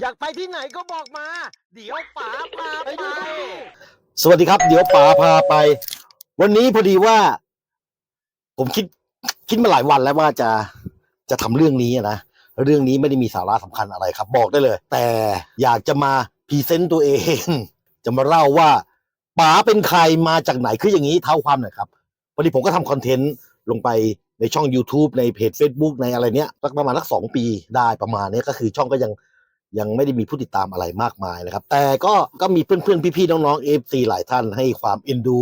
อยากไปที่ไหนก็บอกมา เดี๋ยวป๋าพาไปสวัสดีครับ เดี๋ยวป๋าพาไป วันนี้พอดีว่า ผมคิดคิดมาหลายวันแล้วว่าจะจะทำเรื่องนี้นะเรื่องนี้ไม่ได้มีสาระสำคัญอะไรครับ บอกได้เลย แต่อยากจะมาพรีเซนต์ตัวเอง จะมาเล่าว่าป๋าเป็นใครมาจากไหนคืออย่างนี้เท้าความหน่อยครับพอดีผมก็ทำคอนเทนต์ลงไปในช่อง YouTube ในเพจ Facebook ในอะไรเนี้ยสักประมาณสักสองปีได้ประมาณเนี้ยก็คือช่องก็ยัง ยังไม่ได้มีผู้ติดตามอะไรมากมายนะครับ แต่ก็ก็มีเพื่อนๆ พี่ๆ น้องๆเอฟซีหลายท่านให้ความเอ็นดู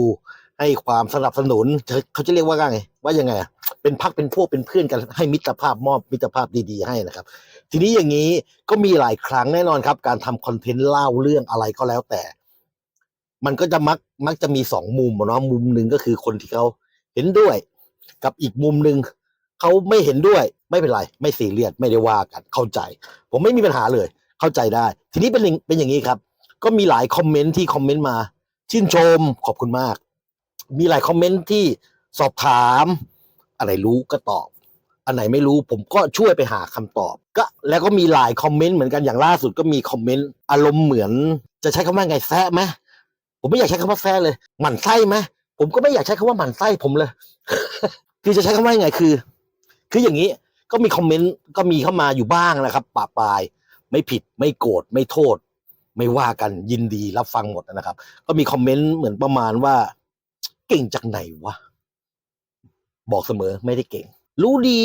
ให้ความสนับสนุน เขาเขาจะเรียกว่าไง ว่ายังไงอะเป็นพักเป็นพวกเป็นเพื่อนกันให้มิตรภาพมอบมิตรภาพดีๆให้นะครับ ทีนี้อย่างนี้ก็มีหลายครั้งแน่นอนครับ การทำคอนเทนต์เล่าเรื่องอะไรก็แล้วแต่ มันก็จะมักมักจะมีสองมุมเนาะมุมหนึ่งก็คือคนที่เขาเห็นด้วย กับอีกมุมหนึ่งเขาไม่เห็นด้วยไม่เป็นไร ไม่ซีเรียสไม่ได้ว่ากันเข้าใจ ผมไม่มีปัญหาเลย เข้าใจได้ ทีนี้เป็นเป็นอย่างนี้ครับ ก็มีหลายคอมเมนต์ที่คอมเมนต์มา ชื่นชมขอบคุณมาก มีหลายคอมเมนต์ที่สอบถาม อะไรรู้ก็ตอบ อันไหนไม่รู้ผมก็ช่วยไปหาคำตอบ ก็แล้วก็มีหลายคอมเมนต์เหมือนกันอย่างล่าสุดก็มีคอมเมนต์อารมณ์เหมือน จะใช้คำว่าไงแซะไหมผมไม่อยากใช้คำว่าแซะเลยหมั่นไส้ไหมผมก็ไม่อยากใช้คำว่าหมั่นไส้ผมเลย คือจะใช้คำว่าไงคือ คืออย่างนี้ก็มีคอมเมนต์ก็มีเข้ามาอยู่บ้างนะครับปะปาย ไม่ผิดไม่โกรธไม่โทษ ไม่ว่ากันยินดีรับฟังหมดนะครับ ก็มีคอมเมนต์เหมือนประมาณว่า เก่งจากไหนวะบอกเสมอไม่ได้เก่ง รู้ดี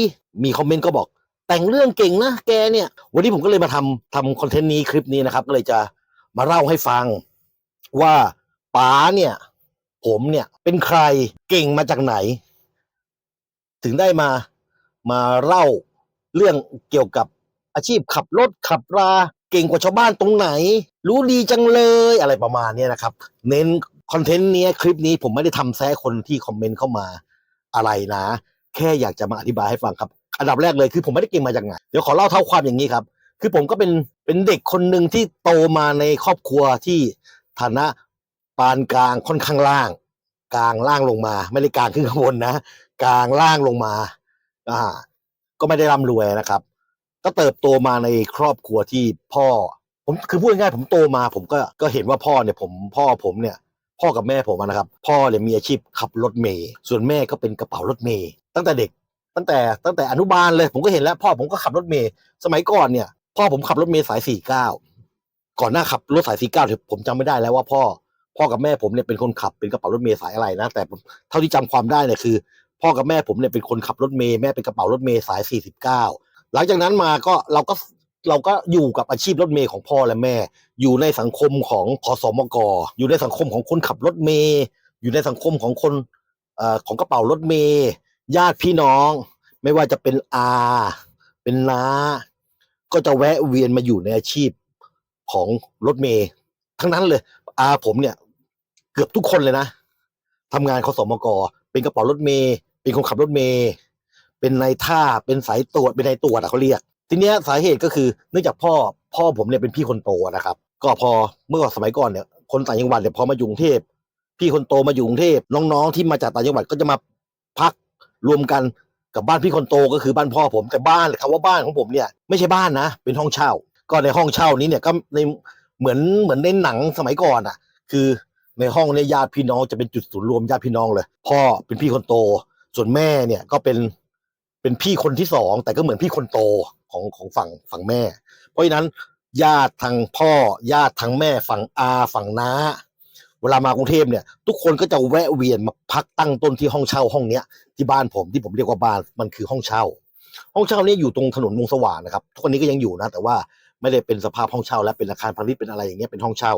มีคอมเมนต์ก็บอก แต่งเรื่องเก่งนะแกเนี่ย วันนี้ผมก็เลยมาทำทำคอนเทนต์นี้คลิปนี้นะครับ ก็เลยจะมาเล่าให้ฟังว่าป๋าเนี่ย ผมเนี่ยเป็นใครเก่งมาจากไหน ถึงได้มามาเล่าเรื่องเกี่ยวกับ อาชีพขับรถขับราเก่งกว่าชาวบ้านตรงไหน รู้ดีจังเลยอะไรประมาณนี้นะครับ เน้นคอนเทนต์นี้คลิปนี้ผมไม่ได้ทำแซะคนที่คอมเมนต์เข้ามาอะไรนะ แค่อยากจะมาอธิบายให้ฟังครับ อันดับแรกเลยคือผมไม่ได้เก่งมาจากไหนเดี๋ยวขอเล่าเท่าความอย่างนี้ครับ คือผมก็เป็นเป็นเด็กคนหนึ่งที่โตมาในครอบครัวที่ฐานะปานกลางค่อนข้างล่าง กลางล่างลงมา ไม่ได้กลางขึ้นข้างบนนะ กลางล่างลงมาอ่าก็ไม่ได้ร่ำรวยนะครับ ก็เติบโตมาในครอบครัวที่พ่อ ผมคือพูดง่ายๆผมโตมา ผมก็ก็เห็นว่าพ่อเนี่ยผมพ่อผมเนี่ย พ่อกับแม่ผมนะครับ พ่อเนี่ยมีอาชีพขับรถเมย์ส่วนแม่ก็เป็นกระเป๋ารถเมย์ตั้งแต่เด็กตั้งแต่ตั้งแต่อนุบาลเลย ผมก็เห็นแล้วพ่อผมก็ขับรถเมย์สมัยก่อนเนี่ย พ่อผมขับรถเมย์สายสี่เก้าก่อนหน้าขับรถสายสี่เก้าผมจำไม่ได้แล้วว่าพ่อ พ่อกับแม่ผมเนี่ยเป็นคนขับเป็นกระเป๋ารถเมย์สายอะไรนะ แต่เท่าที่จำความได้เนี่ยคือ พ่อกับแม่ผมเนี่ยเป็นคนขับรถเมย์แม่เป็นกระเป๋ารถเมย์สาย49 หลังจากนั้นมาก็เราก็เราก็อยู่กับอาชีพรถเมย์ของพ่อและแม่ อยู่ในสังคมของขอสมกอยู่ในสังคมของคนขับรถเมย์อยู่ในสังคมของคนเอ่อของกระเป๋ารถเมย์ญาติพี่น้อง ไม่ว่าจะเป็นอา เป็นน้า ก็จะแวะเวียนมาอยู่ในอาชีพของรถเมย์ทั้งนั้นเลย อาผมเนี่ย เกือบทุกคนเลยนะทำงานขสมกเป็นกระเป๋ารถเมย์เป็นคนขับรถเมย์ เป็นนายท่าเป็นสายตรวจเป็นนายตรวจอะเขาเรียก ทีเนี้ยสาเหตุก็คือเนื่องจากพ่อพ่อผมเนี่ยเป็นพี่คนโตนะครับ ก็พอเมื่อก่อนสมัยก่อนเนี่ยคนต่างจังหวัดเนี่ยพอมาอยู่กรุงเทพพี่คนโตมาอยู่กรุงเทพน้องๆ ที่มาจากต่างจังหวัดก็จะมาพักรวมกันกับบ้านพี่คนโตก็คือบ้านพ่อผมแต่บ้านคำว่าบ้านของผมเนี่ยไม่ใช่บ้านนะ เป็นห้องเช่า ก็ในห้องเช่านี้เนี่ยก็ในเหมือนเหมือนในหนังสมัยก่อนอะ คือในห้องเนี่ยญาติพี่น้องจะเป็นจุดศูนย์รวมญาติพี่น้องเลย พ่อเป็นพี่คนโต ส่วนแม่เนี่ยก็เป็น เป็นพี่คนที่สองแต่ก็เหมือนพี่คนโตของของฝั่งฝั่งแม่ เพราะฉะนั้นญาติทางพ่อญาติทางแม่ฝั่งอาฝั่งน้า เวลามากรุงเทพเนี่ย ทุกคนก็จะแวะเวียนมาพักตั้งต้นที่ห้องเช่าห้องเนี้ยที่บ้านผมที่ผมเรียกว่าบ้านมันคือห้องเช่า ห้องเช่านี้อยู่ตรงถนนวงสว่างนะครับทุกวันนี้ก็ยังอยู่นะ แต่ว่าไม่ได้เป็นสภาพห้องเช่า แล้วเป็นอาคารพาณิชย์เป็นอะไรอย่างเงี้ยเป็นห้องเช่า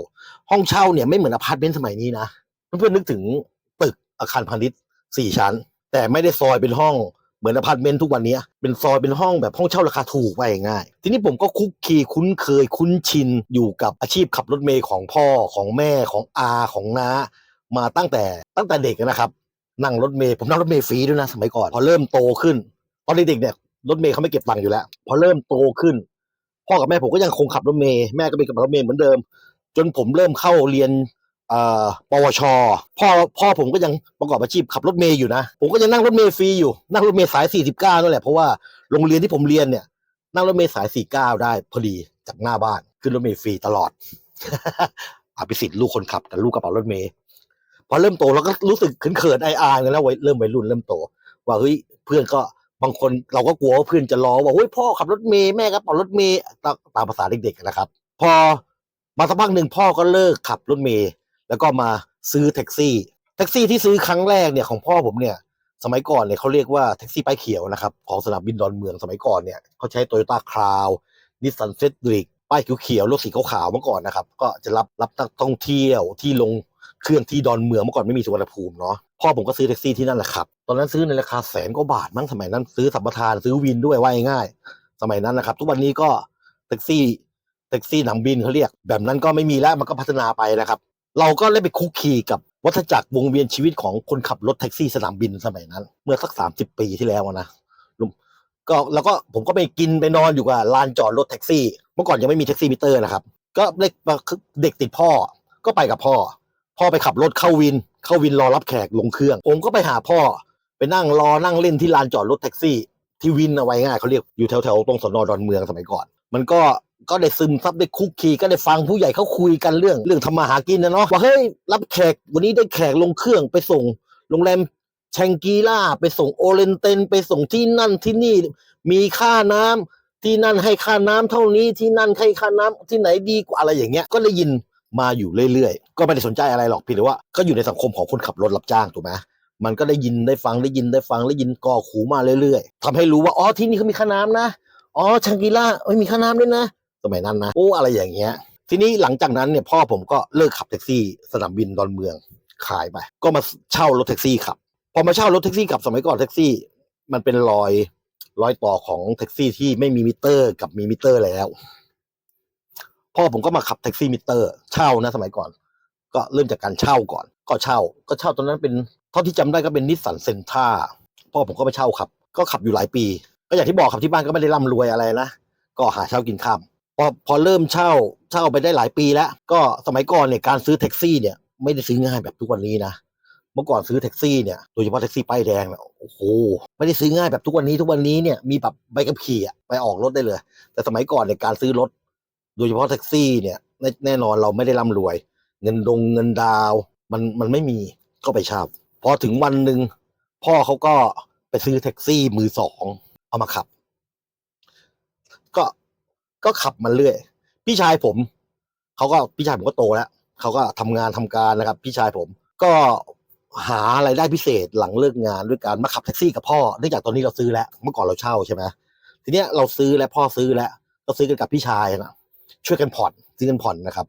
ห้องเช่าเนี่ยไม่เหมือนอพาร์ตเมนต์สมัยนี้นะเพื่อนๆนึกถึงตึกอาคารพาณิชย์สี่ชั้น แต่ไม่ได้ซอยเป็นห้อง เหมือนอพาร์ตเมนต์ทุกวันนี้เป็นซอยเป็นห้องแบบห้องเช่าราคาถูกไปง่าย ทีนี้ผมก็คุกคีคุ้นเคยคุ้นชินอยู่กับอาชีพขับรถเมย์ของพ่อของแม่ของอาของน้ามาตั้งแต่ตั้งแต่เด็กนะครับ นั่งรถเมย์ผมนั่งรถเมย์ฟรีด้วยนะสมัยก่อน พอเริ่มโตขึ้น ตอนเด็กๆเนี่ยรถเมย์เขาไม่เก็บตังค์อยู่แล้ว พอเริ่มโตขึ้น พ่อกับแม่ผมก็ยังคงขับรถเมย์แม่ก็เป็นขับรถเมย์เหมือนเดิม จนผมเริ่มเข้าเรียน ปวช พ่อพ่อผมก็ยังประกอบอาชีพขับรถเมย์อยู่นะ ผมก็ยังนั่งรถเมย์ฟรีอยู่ นั่งรถเมย์สาย 49นั่นแหละ เพราะว่าโรงเรียนที่ผมเรียนเนี่ย นั่งรถเมย์สาย 49 ได้พอดีจากหน้าบ้าน ขึ้นรถเมล์ฟรีตลอดอภิสิทธิ์ลูกคนขับแต่ลูกกระเป๋ารถเมล์พอเริ่มโตเราก็รู้สึกเขินๆไออายกันแล้ววัยเริ่มวัยรุ่นเริ่มโต ว่าเฮ้ยเพื่อนก็บางคนเราก็กลัวว่าเพื่อนจะล้อว่าเฮ้ยพ่อขับรถเมล์แม่ก็ขับรถเมล์ตามภาษาเด็กๆนะครับ พอมาสักพักหนึ่งพ่อก็เลิกขับรถเมล์ แล้วก็มาซื้อแท็กซี่ แท็กซี่ที่ซื้อครั้งแรกเนี่ยของพ่อผมเนี่ย สมัยก่อนเนี่ยเขาเรียกว่าแท็กซี่ป้ายเขียวนะครับของสนามบินดอนเมืองสมัยก่อนเนี่ยเขาใช้โตโยต้าคราวนิสสันเฟดริกป้ายเขียวๆรถสีขาวๆเมื่อก่อนนะครับ ก็จะรับรับนักท่องเที่ยวที่ลงเครื่องที่ดอนเมืองเมื่อก่อนไม่มีสุวรรณภูมิเนาะพ่อผมก็ซื้อแท็กซี่ที่นั่นแหละครับ ตอนนั้นซื้อในราคาแสนกว่าบาทมั้งสมัยนั้นซื้อสัมปทานซื้อวินด้วยว่าง่ายๆสมัยนั้นนะครับ ทุกวันนี้ก็แท็กซี่แท็กซี่หนังบินเขาเรียก แบบนั้นก็ไม่มีแล้วมันก็พัฒนาไปนะครับ เราก็ได้ไปคุกคีกับวัฏจักรวงเวียนชีวิตของคนขับรถแท็กซี่สนามบินสมัยนั้น เมื่อสักสามสิบปีที่แล้วนะลุงก็แล้วก็ผมก็ไปกินไปนอนอยู่กับลานจอดรถแท็กซี่ เมื่อก่อนยังไม่มีแท็กซี่มิเตอร์นะครับ ก็เด็กเด็กติดพ่อก็ไปกับพ่อ พ่อไปขับรถเข้าวิน เข้าวินรอรับแขกลงเครื่องผมก็ไปหาพ่อ ไปนั่งรอนั่งเล่นที่ลานจอดรถแท็กซี่ ที่วินเอาไว้ง่ายเขาเรียกอยู่แถวแถวๆตรงสนดอนเมืองสมัยก่อน มันก็ ก็ได้ซึมซับได้คุกคีก็ได้ฟังผู้ใหญ่เขาคุยกันเรื่อง เรื่องทำมาหากินนะเนาะว่าเฮ้ยรับแขกวันนี้ได้แขกลงเครื่องไปส่งโรงแรมแชงกีล่าไปส่งโอเรนเตนไปส่งที่นั่นที่นี่มีค่าน้ำที่นั่นให้ค่าน้ำเท่านี้ที่นั่นให้ค่าน้ำที่ไหนดีกว่าอะไรอย่างเงี้ยก็ได้ยินมาอยู่เรื่อยๆ ก็ไม่ได้สนใจอะไรหรอกพียงแต่ว่าก็อยู่ในสังคมของคนขับรถรับจ้างถูกไหมมันก็ได้ยินได้ฟังได้ยินได้ฟังได้ยินก่อขูมาเรื่อยๆทำให้รู้ว่าอ๋อที่นี่เขามีค่าน้ำนะอ๋อชังกีล่าเอ้ยมีค่าน้ำด้วยนะ มัยนั้นนะโอ้อะไรอย่างเงี้ยทีนี้หลังจากนั้นเนี่ยพ่อผมก็เลิกขับแท็กซี่สนามบินดอนเมืองขายไป ก็มาเช่ารถแท็กซี่ขับพอมาเช่ารถแท็กซี่ขับสมัยก่อนแท็กซี่ มันเป็นรอยรอยต่อของแท็กซี่ที่ไม่มีมิเตอร์กับมีมิเตอร์แล้วพ่อผมก็มาขับแท็กซี่มิเตอร์ เช่านะสมัยก่อน ก็เริ่มจากการเช่าก่อน ก็เช่า ก็เช่าตอนนั้นเป็นเท่าที่จำได้ก็เป็นนิสสันเซนท่าพ่อผมก็ไปเช่าขับ ก็ขับอยู่หลายปี ก็อย่างที่บอกครับที่บ้านก็ไม่ได้ร่ำรวยอะไรนะก็หาเช่ากินข้าม พอพอเริ่มเช่าเช่าไปได้หลายปีแล้ว ก็สมัยก่อนเนี่ยการซื้อแท็กซี่เนี่ยไม่ได้ซื้อง่ายแบบทุกวันนี้นะเมื่อก่อนซื้อแท็กซี่เนี่ยโดยเฉพาะแท็กซี่ป้ายแดงเนี่ยโอ้โหไม่ได้ซื้อง่ายแบบทุกวันนี้ทุกวันนี้เนี่ยมีแบบใบขับขี่อะไปออกรถได้เลย แต่สมัยก่อนในยการซื้อรถ โดยเฉพาะแท็กซี่เนี่ยแน่นอนเราไม่ได้ร่ำรวย เงินดงเงินดาวมันมันไม่มีก็ไปเช่าพอถึงวันหนึ่งพ่อเขาก็ไปซื้อแท็กซี่มือสองเอามาขับ ก็ขับมาเรื่อย พี่ชายผมเขาก็พี่ชายผมก็โตแล้วเขาก็ทำงานทำการนะครับ พี่ชายผมก็หาอะไรายได้พิเศษหลังเลิกงานด้วยการมาขับแท็กซี่กับพ่อเนื่องจากตอนนี้เราซื้อแล้วเมื่อก่อนเราเช่าใช่ไหมทีเนี้ยเราซื้อแล้วพ่อซื้อแล้วก็ซื้อกันกับพี่ชายนะช่วยกันผ่อนซื้อกันผ่อนนะครับ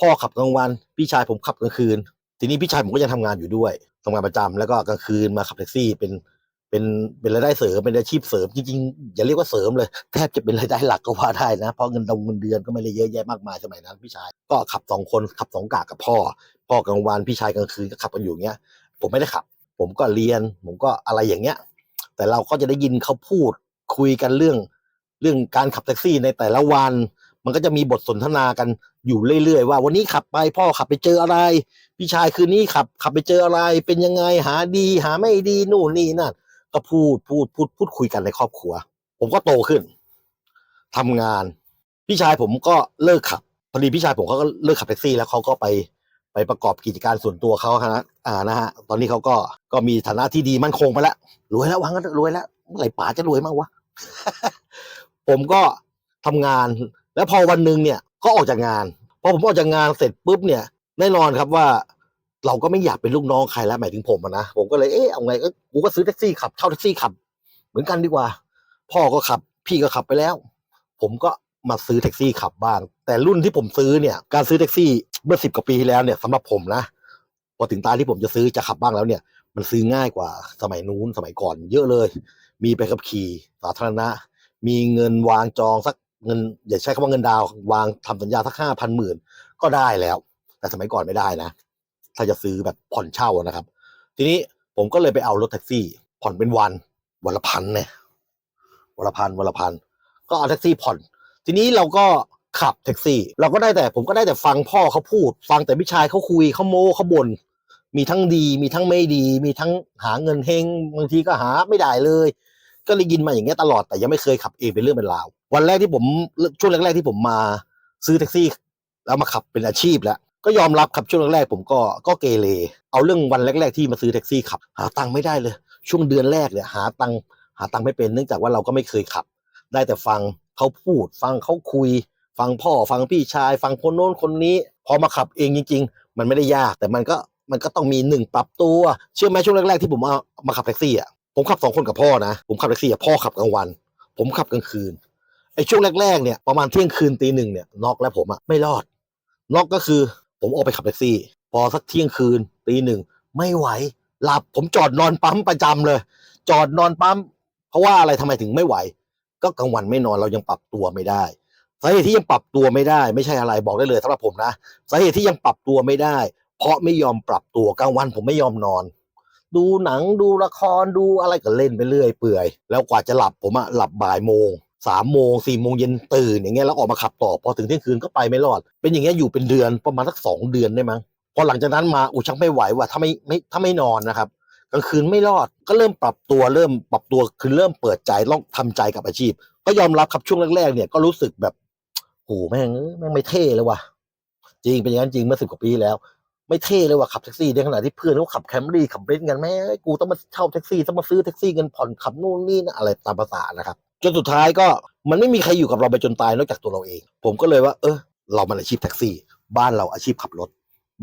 พ่อขับกลางวันพี่ชายผมขับกลางคืน ทีนี้พี่ชายผมก็ยังทำงานอยู่ด้วยทำงานประจำแล้วก็กลางคืนมาขับแท็กซี่เป็น เป็นเป็นรายได้เสริมเป็นอาชีพเสริมจริงๆอย่าเรียกว่าเสริมเลยแทบจะเป็นรายได้หลักก็ว่าได้นะเพราะเงินดงเงินเดือนก็ไม่ได้เยอะแยะมากมายสมัยนั้นพี่ชายก็ขับสองคนขับสองกะกับพ่อ พ่อกลางวันพี่ชายกลางคืนก็ขับกันอยู่เงี้ย ผมไม่ได้ขับ ผมก็เรียนผมก็อะไรอย่างเงี้ย แต่เราก็จะได้ยินเขาพูดคุยกันเรื่อง เรื่องการขับแท็กซี่ในแต่ละวัน มันก็จะมีบทสนทนากันอยู่เรื่อยๆว่าวันนี้ขับไปพ่อขับไปเจออะไร พี่ชายคืนนี้ขับขับไปเจออะไร เป็นยังไงหาดีหาไม่ดีนู่นนี่นั่น ก็พูดพูดพูดพูดคุยกันในครอบครัว ผมก็โตขึ้นทำงาน พี่ชายผมก็เลิกขับพอดีพี่ชายผมเขาก็เลิกขับแท็กซี่แล้วเขาก็ไปไปประกอบกิจการส่วนตัวเขาฮะอ่านะฮะ ตอนนี้เขาก็ก็มีฐานะที่ดีมั่นคงไปแล้วรวยแล้ววังก็รวยแล้วเมื่อไหร่ป๋าจะรวยมากวะผมก็ทำงาน แล้วพอวันหนึ่งเนี่ยก็ออกจากงานพอผมออกจากงานเสร็จปุ๊บเนี่ยแน่นอนครับว่า เราก็ไม่อยากเป็นลูกน้องใครแล้วหมายถึงผมนะผมก็เลยเอ๊ะเอาไงก็กูก็ซื้อแท็กซี่ขับเช่าแท็กซี่ขับ เหมือนกันดีกว่า พ่อก็ขับ พี่ก็ขับไปแล้ว ผมก็มาซื้อแท็กซี่ขับบ้าง แต่รุ่นที่ผมซื้อเนี่ย การซื้อแท็กซี่เมื่อสิบกว่าปีที่แล้วเนี่ยสำหรับผมนะพอถึงตาที่ผมจะซื้อจะขับบ้างแล้วเนี่ย มันซื้อง่ายกว่าสมัยนู้นสมัยก่อน เยอะเลย มีไปขับขี่สาธารณะ มีเงินวางจองสักเงินอย่าใช้คำว่าเงินดาววางทำสัญญาสักห้าพันหมื่นก็ได้แล้ว แต่สมัยก่อนไม่ได้นะ ถ้าจะซื้อแบบผ่อนเช่านะครับ ทีนี้ผมก็เลยไปเอารถแท็กซี่ ผ่อนเป็นวันวันละพันเนี่ยวันละพันวันละพันก็เอาแท็กซี่ผ่อน ทีนี้เราก็ขับแท็กซี่ เราก็ได้แต่ผมก็ได้แต่ฟังพ่อเขาพูด ฟังแต่พี่ชายเขาคุยเขาโม้เขาบ่นมีทั้งดี มีทั้งไม่ดี มีทั้งหาเงินเฮงบางทีก็หาไม่ได้เลย ก็ได้ยินมาอย่างเงี้ยตลอดแต่ยังไม่เคยขับเองเป็นเรื่องเป็นราววันแรกที่ผมช่วงแรกๆที่ผมมาซื้อแท็กซี่ แล้วมาขับเป็นอาชีพแล้ว ก็ยอมรับครับช่วงแรกๆผมก็ก็เกเรเอาเรื่องวันแรก ๆที่มาซื้อแท็กซี่ขับ หาตังค์ไม่ได้เลย ช่วงเดือนแรกเนี่ยหาตังค์หาตังค์ไม่เป็นเนื่องจากว่าเราก็ไม่เคยขับ ได้แต่ฟังเขาพูด ฟังเขาคุย ฟังพ่อฟังพี่ชาย ฟังคนโน้นคนนี้ พอมาขับเองจริง ๆ มันไม่ได้ยากแต่มันก็มันก็ต้องมีหนึ่งปรับตัว เชื่อไหมช่วงแรกๆที่ผมเอามาขับแท็กซี่อะผมขับสองคนกับพ่อนะผมขับแท็กซี่อะพ่อขับกลางวัน ผมขับกลางคืนไอ้ช่วงแรกๆเนี่ยประมาณเที่ยงคืนตีหนึ่งเนี่ยน็อกแล้วผมอะไม่รอดน็อกก็คือ ผมออกไปขับแท็กซี่ พอสักเที่ยงคืนตีหนึ่งไม่ไหว หลับผมจอดนอนปั๊มประจำเลย จอดนอนปั๊ม เพราะว่าอะไรทำไมถึงไม่ไหว ก็กลางวันไม่นอนเรายังปรับตัวไม่ได้สาเหตุที่ยังปรับตัวไม่ได้ ไม่ใช่อะไรบอกได้เลยสำหรับผมนะสาเหตุที่ยังปรับตัวไม่ได้ เพราะไม่ยอมปรับตัวกลางวันผมไม่ยอมนอน ดูหนังดูละครดูอะไรก็เล่นไปเรื่อยเปื่อย แล้วกว่าจะหลับผมอะหลับบ่ายโมง สามโมงสี่โมงเย็นตื่นอย่างเงี้ยแล้วออกมาขับต่อพอถึงเที่ยงคืนก็ไปไม่รอด เป็นอย่างเงี้ยอยู่เป็นเดือนประมาณสักสองเดือนได้มั้งพอหลังจากนั้นมาอุยชักไม่ไหวว่ะถ้าไม่ไม่ถ้าไม่นอนนะครับกลางคืนไม่รอดก็เริ่มปรับตัวเริ่มปรับตัวคือเริ่มเปิดใจต้องทำใจกับอาชีพ ก็ยอมรับครับช่วงแรกๆเนี่ยก็รู้สึกแบบโหแม่งเอ้ยแม่งไม่เท่เลยว่ะจริงเป็นอย่างนั้นจริงเมื่อสิบกว่าปีแล้ว ไม่เท่เลยว่ะขับแท็กซี่ในขณะที่เพื่อนเขาขับแคมรี่ขับเบนซ์กันแม่กูต้องมาเช่าแท็กซี่ต้องมาซื้อแท็กซี่เงินผ่อนขับนู่นนี่นะอะไรตามภาษานะครับ จนสุดท้ายก็มันไม่มีใครอยู่กับเราไปจนตายนอกจากตัวเราเอง ผมก็เลยว่า เออ เรามันอาชีพแท็กซี่ บ้านเราอาชีพขับรถ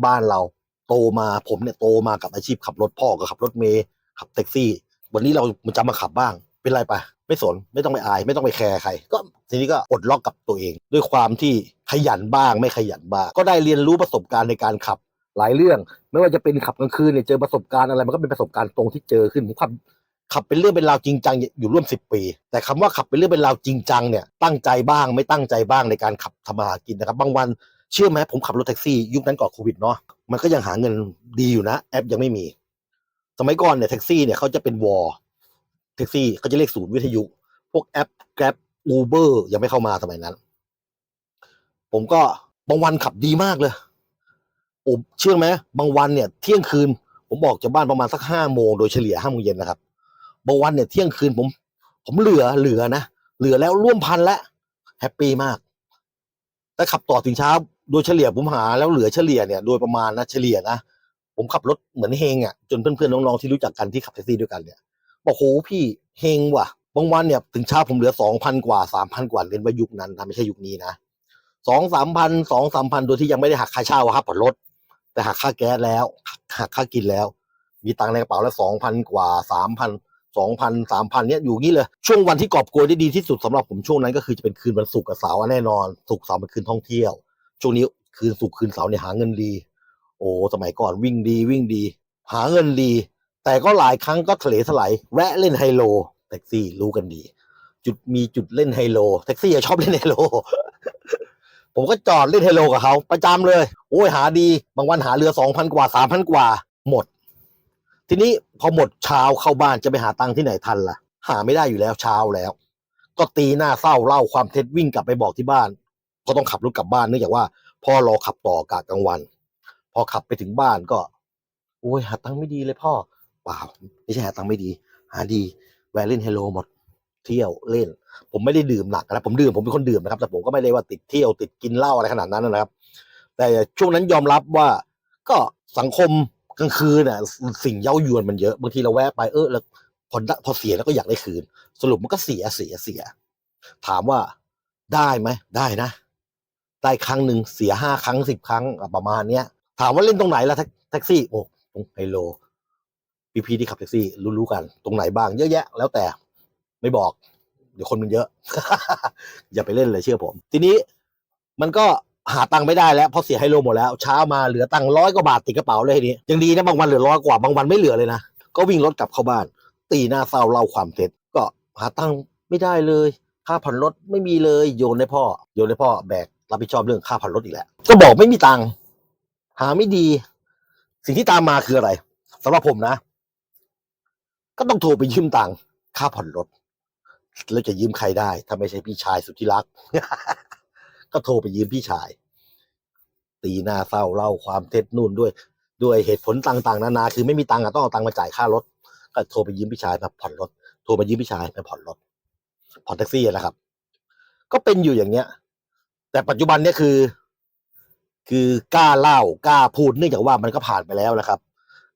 บ้านเราโตมาผมเนี่ยโตมากับอาชีพขับรถพ่อก็ขับรถเมย์ขับแท็กซี่ วันนี้เรามันจะมาขับบ้าง เป็นไรไปไม่สนไม่ต้องไปอาย ไม่ต้องไปแคร์ใคร ก็ทีนี้ก็อดล็อกกับตัวเอง ด้วยความที่ขยันบ้างไม่ขยันบ้าง ก็ได้เรียนรู้ประสบการณ์ในการขับหลายเรื่อง ไม่ว่าจะเป็นขับกลางคืนเนี่ยเจอประสบการณ์อะไรมันก็เป็นประสบการณ์ตรงที่เจอขึ้นผมขับ ขับเป็นเรื่องเป็นราวจริงจังอยู่ร่วมสิบปี แต่คำว่าขับเป็นเรื่องเป็นราวจริงจังเนี่ยตั้งใจบ้างไม่ตั้งใจบ้างในการขับทำมาหากินนะครับ บางวันเชื่อไหมผมขับรถแท็กซี่ ยุคนั้นก่อนโควิดเนาะมันก็ยังหาเงินดีอยู่นะ แอปยังไม่มี สมัยก่อนเนี่ยแท็กซี่เนี่ยเขาจะเป็นวอลแท็กซี่เขาจะเรียกศูนย์วิทยุ พวกแอป Grab Uber ยังไม่เข้ามาสมัยนั้น ผมก็บางวันขับดีมากเลยโอ้เชื่อไหมบางวันเนี่ย เที่ยงคืน ผมบอกจากบ้านประมาณสักห้าโมงโดยเฉลี่ยห้าโมงเย็นนะครับ บางวันเนี่ยเที่ยงคืนผม ผมเหลือเหลือนะเหลือแล้วร่วมพันแล้วแฮปปี้มากแต่ขับต่อถึงเช้าโดยเฉลี่ยผมหาแล้วเหลือเฉลี่ยเนี่ยโดยประมาณนะเฉลี่ยนะผมขับรถเหมือนเฮงอะจนเพื่อนๆน้องๆที่รู้จักกันที่ขับแท็กซี่ด้วยกันเนี่ยบอกโหพี่เฮงว่ะบางวันเนี่ยถึงเช้าผมเหลือสองพันกว่าสามพันกว่าเรียนว่ายุคนั้นนะไม่ใช่ยุคนี้นะสองสามพันสองสามพันโดยที่ยังไม่ได้หักค่าเช่าอะครับผ่อนรถ แต่หักค่าแก๊สแล้วหักค่ากินแล้ว มีตังค์ในกระเป๋าแล้วสองพันกว่าสามพัน สองพันสามพันเนี้ยอยู่งี้เลย ช่วงวันที่กอบโกยได้ดีที่สุดสำหรับผมช่วงนั้นก็คือจะเป็นคืนวันศุกร์กับเสาร์แน่นอนศุกร์เสาร์เป็นคืนท่องเที่ยว ช่วงนี้คืนศุกร์คืนเสาร์เนี่ยหาเงินดี โอ้สมัยก่อนวิ่งดีวิ่งดี หาเงินดี แต่ก็หลายครั้งก็ทะเลถลายแวะเล่นไฮโลแท็กซี่รู้กันดี จุดมีจุดเล่นไฮโลแท็กซี่อะชอบเล่นไฮโลผมก็จอดเล่นไฮโลกับเขาประจำเลย โอ้ยหาดี บางวันหาเรือสองพันกว่าสามพันกว่า หมด ทีนี้พอหมดเช้าเข้าบ้านจะไปหาตังค์ที่ไหนทันล่ะ หาไม่ได้อยู่แล้วเช้าแล้ว ก็ตีหน้าเศร้าเล่าความเท็จวิ่งกลับไปบอกที่บ้านก็ต้องขับรถกลับบ้านเนื่องจากว่าพ่อรอขับต่อกะกลางวัน พอขับไปถึงบ้านก็ โอ้ยหาตังค์ไม่ดีเลยพ่อเปล่าไม่ใช่หาตังค์ไม่ดี หาดีแวะเล่นไฮโลหมดเที่ยวเล่น ผมไม่ได้ดื่มหนักนะผมดื่มผมเป็นคนดื่มนะครับ แต่ผมก็ไม่ได้ว่าติดเที่ยวติดกินเหล้าอะไรขนาดนั้นนะครับ แต่ช่วงนั้นยอมรับว่าก็สังคม กลางคืนน่ะ สิ่งเย้ายวนมันเยอะบางทีเราแวะไปเออแล้วพอพอเสียแล้วก็อยากได้คืน สรุปมันก็เสียเสียเสีย ถามว่าได้ไหมได้นะ ได้ครั้งหนึ่งเสียห้าครั้งสิบครั้งประมาณเนี้ย ถามว่าเล่นตรงไหนล่ะแท็กซี่โอ้ตรงไฮโลพี่พีที่ขับแท็กซี่รู้ๆกัน ตรงไหนบ้างเยอะแยะ แล้วแต่ไม่บอก เดี๋ยวคนมันเยอะ อย่าไปเล่นเลยเชื่อผม ทีนี้มันก็ หาตังค์ไม่ได้แล้วเพราะเสียไฮโลหมดแล้วเช้ามาเหลือตังค์ร้อยกว่าบาทติดกระเป๋าเลยทีนี้ยังดีนะบางวันเหลือร้อยกว่าบางวันไม่เหลือเลยนะก็วิ่งรถกลับเข้าบ้าน ตีหน้าเศร้าเล่าความเท็จก็หาตังค์ไม่ได้เลย ค่าผ่อนรถไม่มีเลยโยนให้พ่อ โยนให้พ่อแบกรับผิดชอบเรื่องค่าผ่อนรถอีกแล้วก็บอกไม่มีตังค์หาไม่ดี สิ่งที่ตามมาคืออะไรสำหรับผมนะ ก็ต้องโทรไปยืมตังค์ค่าผ่อนรถแล้วจะยืมใครได้ ถ้าไม่ใช่พี่ชายสุดที่รัก ก็โทรไปยืมพี่ชาย ตีหน้าเศร้าเล่าความเท็จนู่นด้วย ด้วยเหตุผลต่างๆ นานา คือไม่มีตังค์อะต้องเอาตังค์มาจ่ายค่ารถ ก็โทรไปยืมพี่ชายมาผ่อนรถ โทรมายืมพี่ชายไปผ่อนรถ ผ่อนแท็กซี่นะครับ ก็เป็นอยู่อย่างเงี้ย แต่ปัจจุบันเนี่ยคือ คือกล้าเล่ากล้าพูดเนื่องจากว่ามันก็ผ่านไปแล้วนะครับ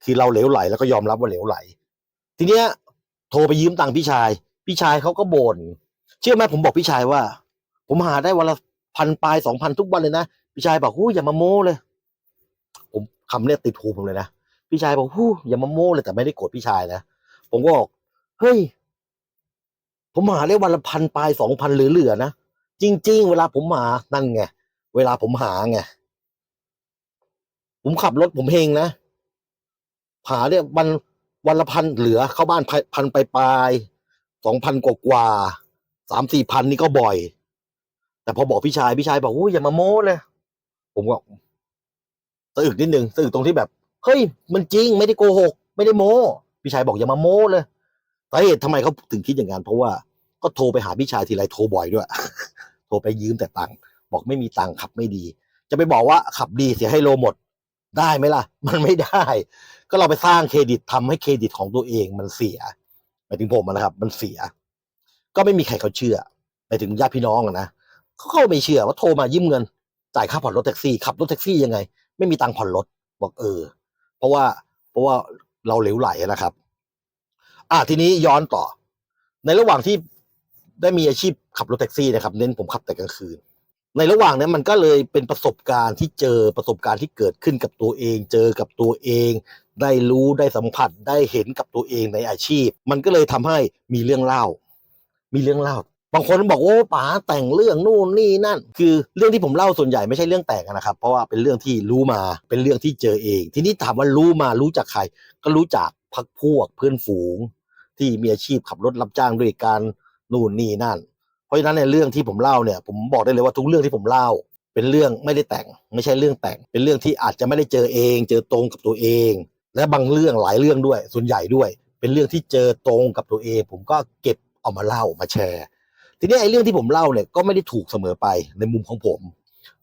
คือเราเหลวไหลแล้วก็ยอมรับว่าเหลวไหล ทีเนี้ย โทรไปยืมตังค์พี่ชาย พี่ชายเขาก็บ่น เชื่อไหมผมบอกพี่ชายว่า ผมหาได้วันละพันปลายสองพันทุกวันเลยนะ พี่ชายบอกหู้อย่ามาโม้เลย ผมคำเนี้ยติดหูผมเลยนะพี่ชายบอกหู้อย่ามาโม้เลยแต่ไม่ได้โกรธพี่ชายนะผมก็บอกเฮ้ยผมหาได้วันละพันปลายสองพันเหลือๆนะจริง ๆ เวลาผมหานั่นไงเวลาผมหาไงผมขับรถผมเฮงนะหาเนี่ยวันวันละพันเหลือเข้าบ้านพันพันปลายสองพันกว่าสามสี่พันนี่ก็บ่อย แต่พอบอกพี่ชายพี่ชายบอกอู้อย่ามาโม้เลย ผมก็สะอึกนิดนึงสะอึกตรงที่แบบเฮ้ยมันจริงไม่ได้โกหก ไม่ได้โม้พี่ชายบอกอย่ามาโม้เลยสาเหตุทำไมเขาถึงคิดอย่างนั้นเพราะว่าก็โทรไปหาพี่ชายทีไรโทรบ่อยด้วย โทรไปยืมแต่ตังค์บอกไม่มีตังค์ขับไม่ดี จะไปบอกว่าขับดีเสียให้โลหมด ได้ไหมล่ะ มันไม่ได้ ก็เราไปสร้างเครดิตทำให้เครดิตของตัวเองมันเสียหมายถึงผมนะครับ มันเสีย ก็ไม่มีใครเขาเชื่อไปถึงญาติพี่น้องนะเขาก็ไม่เชื่อว่าโทรมายืมเงิน จ่ายค่าผ่อนรถแท็กซี่ขับรถแท็กซี่ยังไง ไม่มีตังค์ผ่อนรถบอกเออ เพราะว่าเพราะว่าเราเหลวไหลนะครับ อะทีนี้ย้อนต่อ ในระหว่างที่ได้มีอาชีพขับรถแท็กซี่นะครับ เน้นผมขับแต่กลางคืน ในระหว่างนั้นมันก็เลยเป็นประสบการณ์ที่เจอประสบการณ์ที่เกิดขึ้นกับตัวเอง เจอกับตัวเอง ได้รู้ได้สัมผัสได้เห็นกับตัวเองในอาชีพ มันก็เลยทำให้มีเรื่องเล่า มีเรื่องเล่า บางคนบอกโอ้ป๋าแต่งเรื่องนู่นนี่นั่น คือเรื่องที่ผมเล่าส่วนใหญ่ไม่ใช่เรื่องแต่งนะครับ เพราะว่าเป็นเรื่องที่รู้มาเป็นเรื่องที่เจอเอง ทีนี้ถามว่ารู้มารู้จากใคร ก็รู้จากพักพวกเพื่อนฝูง ที่มีอาชีพขับรถรับจ้างด้วยกันนู่นนี่นั่น เพราะฉะนั้นในเรื่องที่ผมเล่าเนี่ย ผมบอกได้เลยว่าทุกเรื่องที่ผมเล่า เป็นเรื่องไม่ได้แต่ง ไม่ใช่เรื่องแต่ง เป็นเรื่องที่อาจจะไม่ได้เจอเอง เจอตรงกับตัวเอง และบางเรื่องหลายเรื่องด้วย ส่วนใหญ่ด้วย เป็นเรื่องที่เจอตรงกับตัวเอง ผมก็เก็บเอามาเล่ามาแชร์ ทีนี้ไอ้เรื่องที่ผมเล่าเนี่ยก็ไม่ได้ถูกเสมอไปในมุมของผม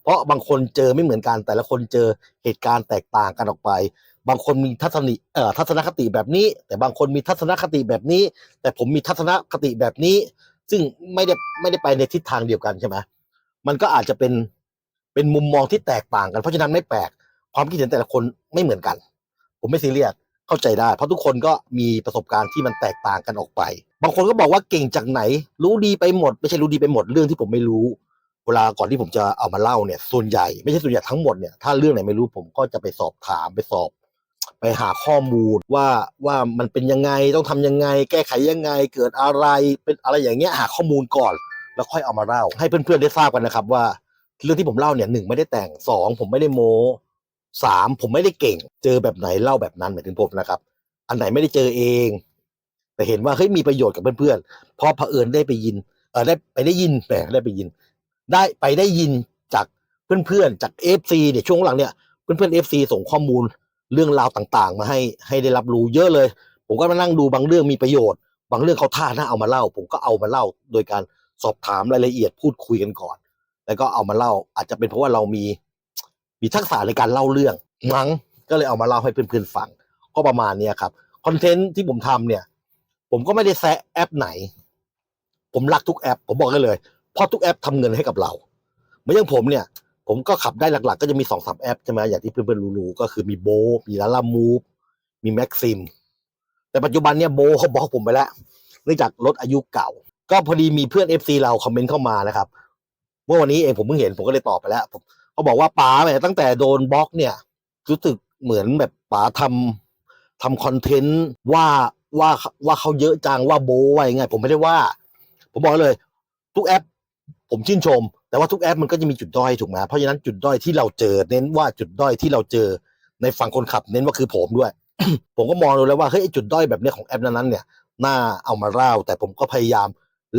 เพราะบางคนเจอไม่เหมือนกัน แต่ละคนเจอเหตุการณ์แตกต่างกันออกไป บางคนมีทัศนิเอ่อทัศนคติแบบนี้ แต่บางคนมีทัศนคติแบบนี้ แต่ผมมีทัศนคติแบบนี้ ซึ่งไม่ได้ไม่ได้ไปในทิศทางเดียวกันใช่ไหมมันก็อาจจะเป็นเป็นมุมมองที่แตกต่างกันเพราะฉะนั้นไม่แปลกความคิดเห็นแต่ละคนไม่เหมือนกัน ผมไม่ซีเรียส เข้าใจได้ เพราะทุกคนก็มีประสบการณ์ที่มันแตกต่างกันออกไป บางคนก็บอกว่าเก่งจากไหน รู้ดีไปหมด ไม่ใช่รู้ดีไปหมดเรื่องที่ผมไม่รู้ เวลาก่อนที่ผมจะเอามาเล่าเนี่ย ส่วนใหญ่ไม่ใช่ส่วนใหญ่ทั้งหมดเนี่ยถ้าเรื่องไหนไม่รู้ผมก็จะไปสอบถามไปสอบ ไปหาข้อมูลว่าว่ามันเป็นยังไงต้องทำยังไง แก้ไขยังไง เกิดอะไรเป็นอะไรอย่างเงี้ยหาข้อมูลก่อน แล้วค่อยเอามาเล่า ให้เพื่อนๆได้ทราบกันนะครับว่า เรื่องที่ผมเล่าเนี่ยหนึ่งไม่ได้แต่งสองผมไม่ได้โม สามผมไม่ได้เก่ง เจอแบบไหนเล่าแบบนั้นหมายถึงผมนะครับ อันไหนไม่ได้เจอเอง แต่เห็นว่าเฮ้ยมีประโยชน์กับเพื่อนๆเพราะเผอิญได้ไปยินเออได้ไปได้ยินแหมได้ไปยิน ได้ไปได้ยินจากเพื่อนๆจากเอฟซีเนี่ยช่วงหลังเนี่ยเพื่อนๆเอฟซีส่งข้อมูลเรื่องราวต่างๆ มาให้ให้ได้รับรู้เยอะเลย ผมก็มานั่งดูบางเรื่องมีประโยชน์ บางเรื่องเขาท่าน่าเอามาเล่า ผมก็เอามาเล่า โดยการสอบถามรายละเอียดพูดคุยกันก่อน แล้วก็เอามาเล่าอาจจะเป็นเพราะว่าเรามี มีทักษะในการเล่าเรื่องมั้งก็เลยเอามาเล่าให้เพื่อนๆฟัง ก็ประมาณเนี้ยครับคอนเทนต์ที่ผมทำเนี่ย ผมก็ไม่ได้แซะแอปไหน ผมรักทุกแอป ผมบอกได้เลยเพราะทุกแอปทำเงินให้กับเราเหมือนอย่างผมเนี่ย ผมก็ขับได้หลัก ๆ ก็จะมีสองสามแอปใช่ไหมอย่างที่เพื่อนๆรู้ๆก็คือมีโบมีลาลามูฟมีแม็กซิมแต่ปัจจุบันเนี่ยโบเขาบอกผมไปแล้วเนื่องจากรถอายุเก่า ก็พอดีมีเพื่อนเอฟซีเราคอมเมนต์เข้ามานะครับ เมื่อวันนี้เองผมเพิ่งเห็นผมก็เลยตอบไปแล้วผม เขาบอกว่าป๋าเนี่ยตั้งแต่โดนบล็อกเนี่ยรู้สึกเหมือนแบบป๋าทำทำคอนเทนต์ว่าว่าว่าเขาเยอะจังว่าโบว่ายังไง ผมไม่ได้ว่า ผมบอกเลย ทุกแอป ผมชื่นชม แต่ว่าทุกแอปมันก็จะมีจุดด้อยถูกไหมเพราะฉะนั้นจุดด้อยที่เราเจอ เน้นว่าจุดด้อยที่เราเจอในฝั่งคนขับ เน้นว่าคือผมด้วย ผมก็มองดูแล้วว่าเฮ้ยจุดด้อยแบบเนี้ยของแอปนั้นๆเนี่ยน่าเอามาเล่า แต่ผมก็พยายาม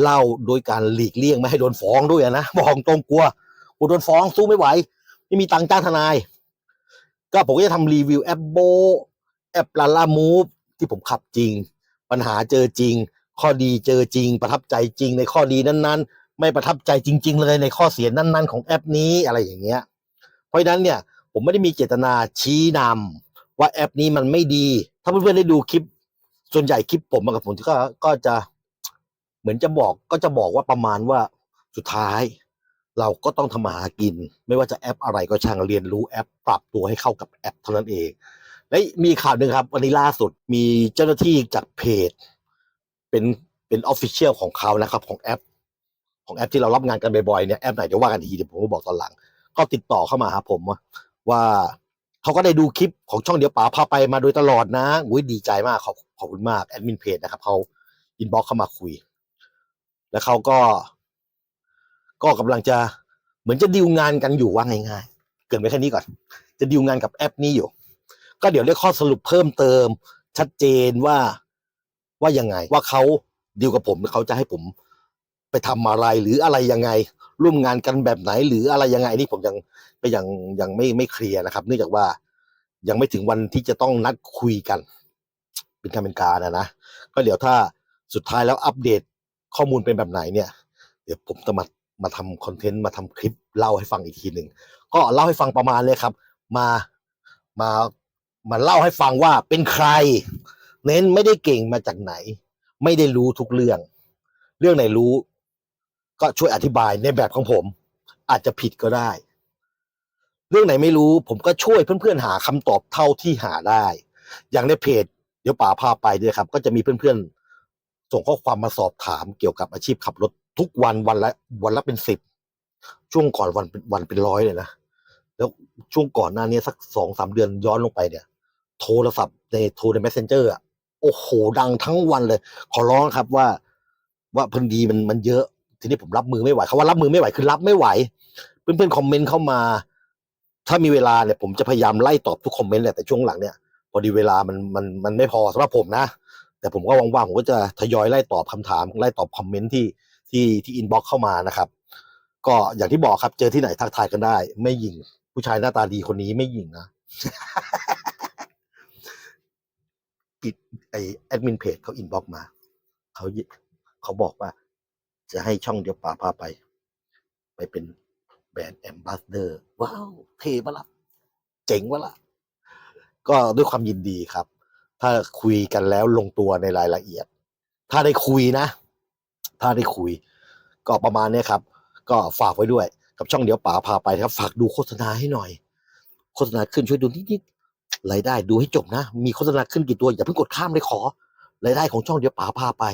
เล่าโดยการหลีกเลี่ยงไม่ให้โดนฟ้องด้วยนะบอกตรงกลัว โดนฟ้องสู้ไม่ไหว ไม่มีตังค์จ้างทนาย ก็ผมก็จะทำรีวิวแอปโบแอปลาลามูฟที่ผมขับจริง ปัญหาเจอจริง ข้อดีเจอจริง ประทับใจจริงในข้อดีนั้น ๆ ไม่ประทับใจจริง ๆ เลยในข้อเสียนั้น ๆ ของแอปนี้อะไรอย่างเงี้ย เพราะฉะนั้นเนี่ยผมไม่ได้มีเจตนาชี้นำว่าแอปนี้มันไม่ดี ถ้าเพื่อนๆได้ดูคลิป ส่วนใหญ่คลิปผมกับผมก็ก็จะเหมือนจะบอกก็จะบอกว่าประมาณว่าสุดท้าย เราก็ต้องทำมาหากิน ไม่ว่าจะแอปอะไรก็ช่างเรียนรู้แอป ปรับตัวให้เข้ากับแอปเท่านั้นเอง และมีข่าวหนึ่งครับ วันนี้ล่าสุดมีเจ้าหน้าที่จากเพจ เป็นเป็นออฟฟิเชียลของเขานะครับของแอป ของแอปที่เรารับงานกันบ่อยๆเนี่ยแอปไหนเดี๋ยวว่ากันทีเดี๋ยวผมก็บอกตอนหลัง ก็ติดต่อเข้ามาหาผมว่าเขาก็ได้ดูคลิปของช่องเดี๋ยวป๋าพาไปมาโดยตลอดนะอุ้ยดีใจมากขอบขอบคุณมากแอดมินเพจนะครับเขาอินบ็อกเข้ามาคุย แล้วเขาก็ ก็กำลังจะเหมือนจะดีลงานกันอยู่ว่าง่ายๆ เกินไปแค่นี้ก่อน จะดีลงานกับแอปนี้อยู่ ก็เดี๋ยวได้ข้อสรุปเพิ่มเติม ชัดเจนว่าว่ายังไง ว่าเขาดีลกับผมเขาจะให้ผมไปทำอะไรหรืออะไรยังไง ร่วมงานกันแบบไหนหรืออะไรยังไงนี่ผมยังก็ยังยังไม่ไม่เคลียร์นะครับ เนื่องจากว่ายังไม่ถึงวันที่จะต้องนัดคุยกัน เป็นการเป็นการนะนะก็เดี๋ยวถ้าสุดท้ายแล้วอัปเดตข้อมูลเป็นแบบไหนเนี่ย เดี๋ยวผมจะมา มาทำคอนเทนต์มาทำคลิปเล่าให้ฟังอีกทีหนึ่งก็เล่าให้ฟังประมาณเลยครับ มามามาเล่าให้ฟังว่าเป็นใคร เน้นไม่ได้เก่งมาจากไหน ไม่ได้รู้ทุกเรื่อง เรื่องไหนรู้ ก็ช่วยอธิบายในแบบของผม อาจจะผิดก็ได้ เรื่องไหนไม่รู้ ผมก็ช่วยเพื่อนๆหาคำตอบเท่าที่หาได้ อย่างในเพจเดี๋ยวป๋าพาไปด้วยครับ ก็จะมีเพื่อนๆส่งข้อความมาสอบถามเกี่ยวกับอาชีพขับรถ ทุกวันวันละวันละเป็นสิบช่วงก่อนวันเป็นวันเป็นร้อยเลยนะแล้วช่วงก่อนหน้านี้สักสองสามเดือนย้อนลงไปเนี่ย โทรศัพท์ในโทรใน messenger อะโอ้โหดังทั้งวันเลย ขอร้องครับว่า ว่าพอดีมันมันเยอะ ทีนี้ผมรับมือไม่ไหวเขาว่ารับมือไม่ไหวคือรับไม่ไหว เพื่อนๆคอมเมนต์เข้ามา ถ้ามีเวลาเนี่ย ผมจะพยายามไล่ตอบทุกคอมเมนต์แหละแต่ช่วงหลังเนี่ยพอดีเวลามันมันมันไม่พอสำหรับผมนะ แต่ผมก็ว่างๆผมก็จะทยอยไล่ตอบคำถามไล่ตอบคอมเมนต์ที่ ที่ที่อินบ็อกเข้ามานะครับ ก็อย่างที่บอกครับเจอที่ไหนทักทายกันได้ ไม่ยิงผู้ชายหน้าตาดีคนนี้ไม่ยิงนะปิดไอแอดมินเพจเขาอินบ็อกมาเขาเขาบอกว่า จะให้ช่องเดียวป่าพาไป ไปเป็นแบรนด์แอมบาสเดอร์ว้าว เท่ปะล่ะเจ๋งปะล่ะก็ด้วยความยินดีครับ ถ้าคุยกันแล้วลงตัวในรายละเอียด ถ้าได้คุยนะ ถ้าได้คุย ก็ประมาณนี้ครับ ก็ฝากไว้ด้วยกับช่องเดี๋ยวป๋าพาไปครับ ฝากดูโฆษณาให้หน่อย โฆษณาขึ้นช่วยดูนิดๆรายได้ดูให้จบนะ มีโฆษณาขึ้นกี่ตัวอย่าเพิ่งกดข้ามเลยขอรายได้ของช่องเดี๋ยวป๋าพาไป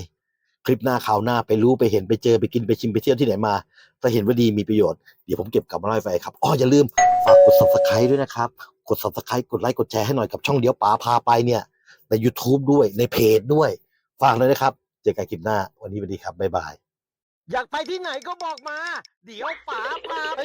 คลิปหน้าข่าวหน้าไปรู้ไปเห็นไปเจอไปกินไปชิมไปเที่ยวที่ไหนมาถ้าเห็นว่าดีมีประโยชน์เดี๋ยวผมเก็บกลับมาเล่าให้ฟังครับอ๋ออย่าลืมฝากกด subscribe ด้วยนะครับกด subscribe กดไลค์กดแชร์ให้หน่อยกับช่องเดี๋ยวป๋าพาไปเนี่ยใน YouTube ด้วยในเพจด้วย ฝากเลยนะครับ จอกันคลิปหน้า วันนี้สวัสดีครับบ๊ายบาย อยากไปที่ไหนก็บอกมา เดี๋ยวป๋าพาไป